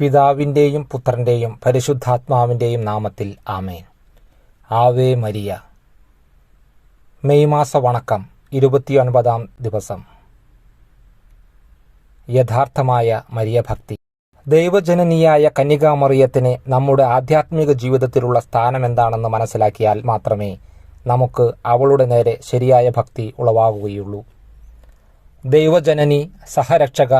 പിതാവിന്റെയും പുത്രന്റെയും പരിശുദ്ധാത്മാവിന്റെയും നാമത്തിൽ ആമേൻ. Ave Maria. മെയ് മാസ വണക്കം ഇരുപത്തിയൊൻപതാം ദിവസം. യഥാർത്ഥമായ മരിയഭക്തി ദൈവജനനിയായ കന്യകാമറിയത്തിന് നമ്മുടെ ആധ്യാത്മിക ജീവിതത്തിലുള്ള സ്ഥാനം എന്താണെന്ന് മനസ്സിലാക്കിയാൽ മാത്രമേ നമുക്ക് അവളുടെ നേരെ ശരിയായ ഭക്തി ഉളവാകുകയുള്ളൂ. ദൈവജനനി സഹരക്ഷക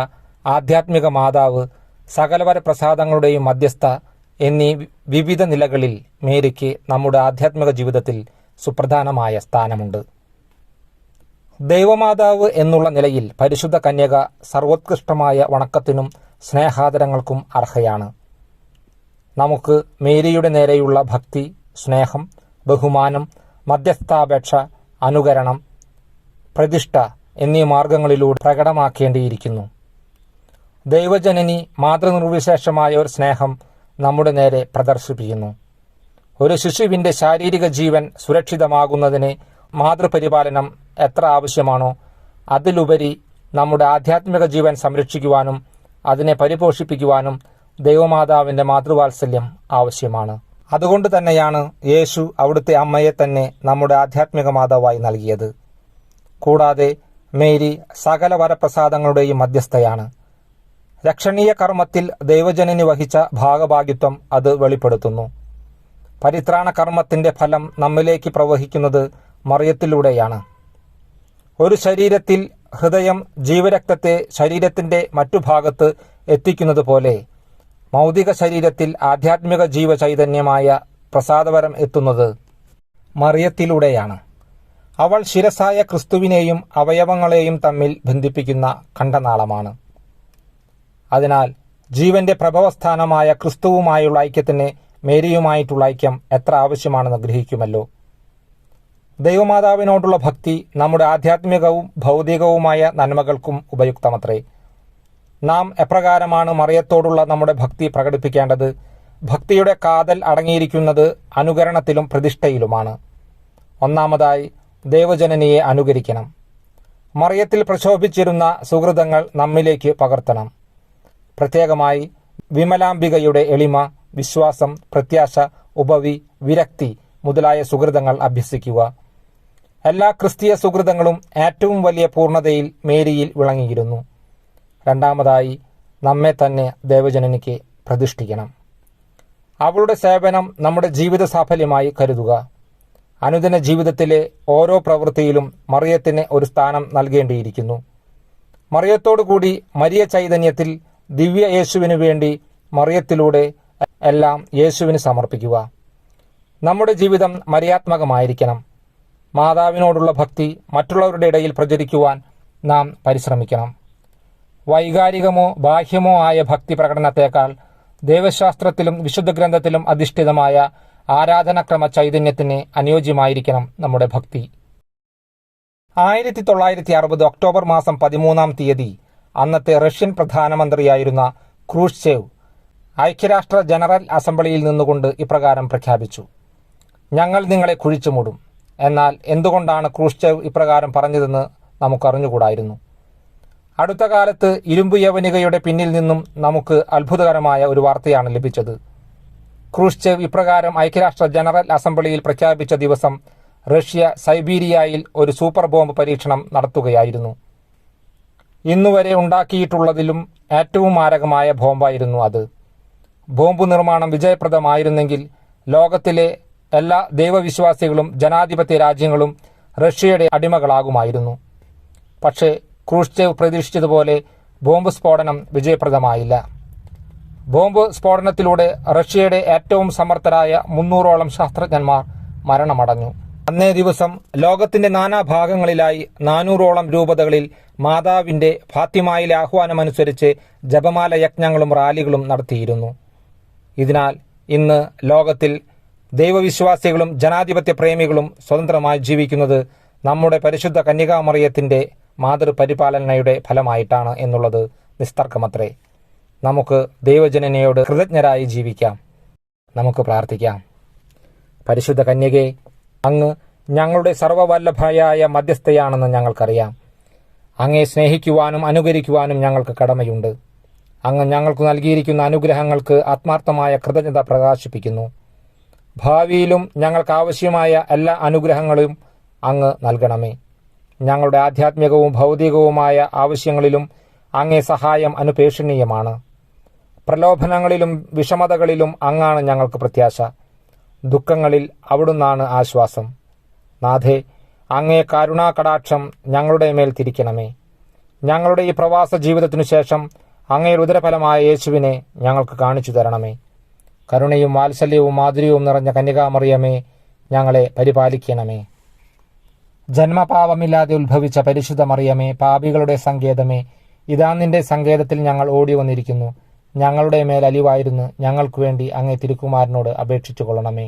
ആധ്യാത്മിക മാതാവ് സകലവര പ്രസാദങ്ങളുടെയും മധ്യസ്ഥ എന്നീ വിവിധ നിലകളിൽ മേരിക്ക് നമ്മുടെ ആധ്യാത്മിക ജീവിതത്തിൽ സുപ്രധാനമായ സ്ഥാനമുണ്ട്. ദൈവമാതാവ് എന്നുള്ള നിലയിൽ പരിശുദ്ധ കന്യക സർവോത്കൃഷ്ടമായ വണക്കത്തിനും സ്നേഹാദരങ്ങൾക്കും അർഹയാണ്. നമുക്ക് മേരിയുടെ നേരെയുള്ള ഭക്തി സ്നേഹം ബഹുമാനം മധ്യസ്ഥാപേക്ഷ അനുകരണം പ്രതിഷ്ഠ എന്നീ മാർഗങ്ങളിലൂടെ പ്രകടമാക്കേണ്ടിയിരിക്കുന്നു. ദൈവജനനി മാതൃനിർവിശേഷമായ ഒരു സ്നേഹം നമ്മുടെ നേരെ പ്രദർശിപ്പിക്കുന്നു. ഒരു ശിശുവിന്റെ ശാരീരിക ജീവൻ സുരക്ഷിതമാകുന്നതിന് മാതൃപരിപാലനം എത്ര ആവശ്യമാണോ അതിലുപരി നമ്മുടെ ആധ്യാത്മിക ജീവൻ സംരക്ഷിക്കുവാനും അതിനെ പരിപോഷിപ്പിക്കുവാനും ദൈവമാതാവിന്റെ മാതൃവാത്സല്യം ആവശ്യമാണ്. അതുകൊണ്ട് തന്നെയാണ് യേശു അവിടുത്തെ അമ്മയെ തന്നെ നമ്മുടെ ആധ്യാത്മിക മാതാവായി നൽകിയത്. കൂടാതെ മേരി സകല വരപ്രസാദങ്ങളുടെയും മധ്യസ്ഥയാണ്. രക്ഷണീയ കർമ്മത്തിൽ ദൈവജനനി വഹിച്ച ഭാഗഭാഗിത്വം അത് വെളിപ്പെടുത്തുന്നു. പരിത്രാണ കർമ്മത്തിന്റെ ഫലം നമ്മിലേക്ക് പ്രവഹിക്കുന്നത് മറിയത്തിലൂടെയാണ്. ഒരു ശരീരത്തിൽ ഹൃദയം ജീവരക്തത്തെ ശരീരത്തിന്റെ മറ്റു ഭാഗത്ത് എത്തിക്കുന്നത് പോലെ മൗതിക ശരീരത്തിൽ ആധ്യാത്മിക ജീവചൈതന്യമായ പ്രസാദവരം എത്തുന്നത് മറിയത്തിലൂടെയാണ്. അവൾ ശിരസായ ക്രിസ്തുവിനെയും അവയവങ്ങളെയും തമ്മിൽ ബന്ധിപ്പിക്കുന്ന കണ്ഠനാളമാണ് അതിനാൽ ജീവന്റെ പ്രഭവസ്ഥാനമായ ക്രിസ്തുവുമായുള്ള ഐക്യത്തിന് മേരിയുമായിട്ടുള്ള ഐക്യം എത്ര ആവശ്യമാണെന്ന് ഗ്രഹിക്കുമല്ലോ? ദൈവമാതാവിനോടുള്ള ഭക്തി നമ്മുടെ ആധ്യാത്മികവും ഭൗതികവുമായ നന്മകൾക്കും ഉപയുക്തമത്രേ. നാം എപ്രകാരമാണ് മറിയത്തോടുള്ള നമ്മുടെ ഭക്തി പ്രകടിപ്പിക്കേണ്ടത്? ഭക്തിയുടെ കാതൽ അടങ്ങിയിരിക്കുന്നത് അനുകരണത്തിലും പ്രതിഷ്ഠയിലുമാണ്. ഒന്നാമതായി ദേവജനനിയെ അനുകരിക്കണം. മറിയത്തിൽ പ്രശോഭിച്ചിരുന്ന സുഹൃതങ്ങൾ നമ്മിലേക്ക് പകർത്തണം. പ്രത്യേകമായി വിമലാംബികയുടെ എളിമ വിശ്വാസം പ്രത്യാശ ഉപവി വിരക്തി മുതലായ സുഹൃതങ്ങൾ അഭ്യസിക്കുക. എല്ലാ ക്രിസ്തീയ സുഹൃതങ്ങളും ഏറ്റവും വലിയ പൂർണതയിൽ മേരിയിൽ വിളങ്ങിയിരുന്നു. രണ്ടാമതായി നമ്മെ തന്നെ ദേവജനനിക്ക് പ്രതിഷ്ഠിക്കണം. അവളുടെ സേവനം നമ്മുടെ ജീവിത സാഫല്യമായി കരുതുക. അനുദിന ജീവിതത്തിലെ ഓരോ പ്രവൃത്തിയിലും മറിയത്തിന് ഒരു സ്ഥാനം നൽകേണ്ടിയിരിക്കുന്നു. മറിയത്തോടുകൂടി മരിയ ചൈതന്യത്തിൽ ദിവ്യ യേശുവിനു വേണ്ടി മറിയത്തിലൂടെ എല്ലാം യേശുവിന് സമർപ്പിക്കുക. നമ്മുടെ ജീവിതം മര്യാത്മകമായിരിക്കണം. മാതാവിനോടുള്ള ഭക്തി മറ്റുള്ളവരുടെ ഇടയിൽ പ്രചരിക്കുവാൻ നാം പരിശ്രമിക്കണം. വൈകാരികമോ ബാഹ്യമോ ആയ ഭക്തി പ്രകടനത്തേക്കാൾ ദൈവശാസ്ത്രത്തിലും വിശുദ്ധ ഗ്രന്ഥത്തിലും അധിഷ്ഠിതമായ ആരാധനക്രമ ചൈതന്യത്തിന് അനുയോജ്യമായിരിക്കണം നമ്മുടെ ഭക്തി. ആയിരത്തി തൊള്ളായിരത്തി അറുപത് ഒക്ടോബർ മാസം പതിമൂന്നാം തീയതി അന്നത്തെ റഷ്യൻ പ്രധാനമന്ത്രിയായിരുന്ന ക്രൂഷ്ചേവ് ഐക്യരാഷ്ട്ര ജനറൽ അസംബ്ലിയിൽ നിന്നുകൊണ്ട് ഇപ്രകാരം പ്രഖ്യാപിച്ചു. ഞങ്ങൾ നിങ്ങളെ കുഴിച്ചു മൂടും. എന്നാൽ എന്തുകൊണ്ടാണ് ക്രൂഷ്ചേവ് ഇപ്രകാരം പറഞ്ഞതെന്ന് നമുക്കറിഞ്ഞുകൂടായിരുന്നു. അടുത്ത കാലത്ത് ഇരുമ്പ് യവനികയുടെ പിന്നിൽ നിന്നും നമുക്ക് അത്ഭുതകരമായ ഒരു വാർത്തയാണ് ലഭിച്ചത്. ക്രൂഷ്ചേവ് ഇപ്രകാരം ഐക്യരാഷ്ട്ര ജനറൽ അസംബ്ലിയിൽ പ്രഖ്യാപിച്ച ദിവസം റഷ്യ സൈബീരിയയിൽ ഒരു സൂപ്പർ ബോംബ് പരീക്ഷണം നടത്തുകയായിരുന്നു. ഇന്നുവരെ ഉണ്ടാക്കിയിട്ടുള്ളതിലും ഏറ്റവും മാരകമായ ബോംബായിരുന്നു അത്. ബോംബ് നിർമ്മാണം വിജയപ്രദമായിരുന്നെങ്കിൽ ലോകത്തിലെ എല്ലാ ദൈവവിശ്വാസികളും ജനാധിപത്യ രാജ്യങ്ങളും റഷ്യയുടെ അടിമകളാകുമായിരുന്നു. പക്ഷേ ക്രൂഷ്ചേവ് പ്രതീക്ഷിച്ചതുപോലെ ബോംബ് സ്ഫോടനം വിജയപ്രദമായില്ല. ബോംബ് സ്ഫോടനത്തിലൂടെ റഷ്യയുടെ ഏറ്റവും സമർത്ഥരായ മുന്നൂറോളം ശാസ്ത്രജ്ഞന്മാർ മരണമടഞ്ഞു. അന്നേ ദിവസം ലോകത്തിന്റെ നാനാഭാഗങ്ങളിലായി നാനൂറോളം രൂപതകളിൽ മാതാവിന്റെ ഫാത്തിമായിലെ ആഹ്വാനമനുസരിച്ച് ജപമാല യജ്ഞങ്ങളും റാലികളും നടത്തിയിരുന്നു. ഇതിനാൽ ഇന്ന് ലോകത്തിൽ ദൈവവിശ്വാസികളും ജനാധിപത്യ പ്രേമികളും സ്വതന്ത്രമായി ജീവിക്കുന്നത് നമ്മുടെ പരിശുദ്ധ കന്യകാമറിയത്തിന്റെ മാതൃപരിപാലനയുടെ ഫലമായിട്ടാണ് എന്നുള്ളത് നിസ്തർക്കമത്രേ. നമുക്ക് ദൈവജനനയോട് കൃതജ്ഞരായി ജീവിക്കാം. നമുക്ക് പ്രാർത്ഥിക്കാം. പരിശുദ്ധ കന്യകെ അങ്ങ് ഞങ്ങളുടെ സർവവല്ലഭയായ മധ്യസ്ഥയാണെന്ന് ഞങ്ങൾക്കറിയാം. അങ്ങേ സ്നേഹിക്കുവാനും അനുകരിക്കുവാനും ഞങ്ങൾക്ക് കടമയുണ്ട്. അങ്ങ് ഞങ്ങൾക്ക് നൽകിയിരിക്കുന്ന അനുഗ്രഹങ്ങൾക്ക് ആത്മാർത്ഥമായ കൃതജ്ഞത പ്രകാശിപ്പിക്കുന്നു. ഭാവിയിലും ഞങ്ങൾക്ക് ആവശ്യമായ എല്ലാ അനുഗ്രഹങ്ങളും അങ്ങ് നൽകണമേ. ഞങ്ങളുടെ ആധ്യാത്മികവും ഭൗതികവുമായ ആവശ്യങ്ങളിലും അങ്ങേ സഹായം അനുപേക്ഷണീയമാണ്. പ്രലോഭനങ്ങളിലും വിഷമതകളിലും അങ്ങാണ് ഞങ്ങൾക്ക് പ്രത്യാശ. ദുഃഖങ്ങളിൽ അവിടുന്നാണ് ആശ്വാസം. നാഥേ അങ്ങേ കരുണാകടാക്ഷം ഞങ്ങളുടെ മേൽ തിരിക്കണമേ. ഞങ്ങളുടെ ഈ പ്രവാസ ജീവിതത്തിനു ശേഷം അങ്ങേ രുദ്രഫലമായ യേശുവിനെ ഞങ്ങൾക്ക് കാണിച്ചു തരണമേ. കരുണയും വാത്സല്യവും മാധുര്യവും നിറഞ്ഞ കന്യകാമറിയമേ ഞങ്ങളെ പരിപാലിക്കണമേ. ജന്മപാപമില്ലാതെ ഉത്ഭവിച്ച പരിശുദ്ധ മറിയമേ പാപികളുടെ സങ്കേതമേ ഇതാ നിന്റെ സങ്കേതത്തിൽ ഞങ്ങൾ ഓടി വന്നിരിക്കുന്നു ഞങ്ങളുടെ മേൽ അലിവായിരുന്നു. ഞങ്ങൾക്ക് വേണ്ടി അങ്ങേ തിരുക്കുമാരനോട് അപേക്ഷിച്ചു കൊള്ളണമേ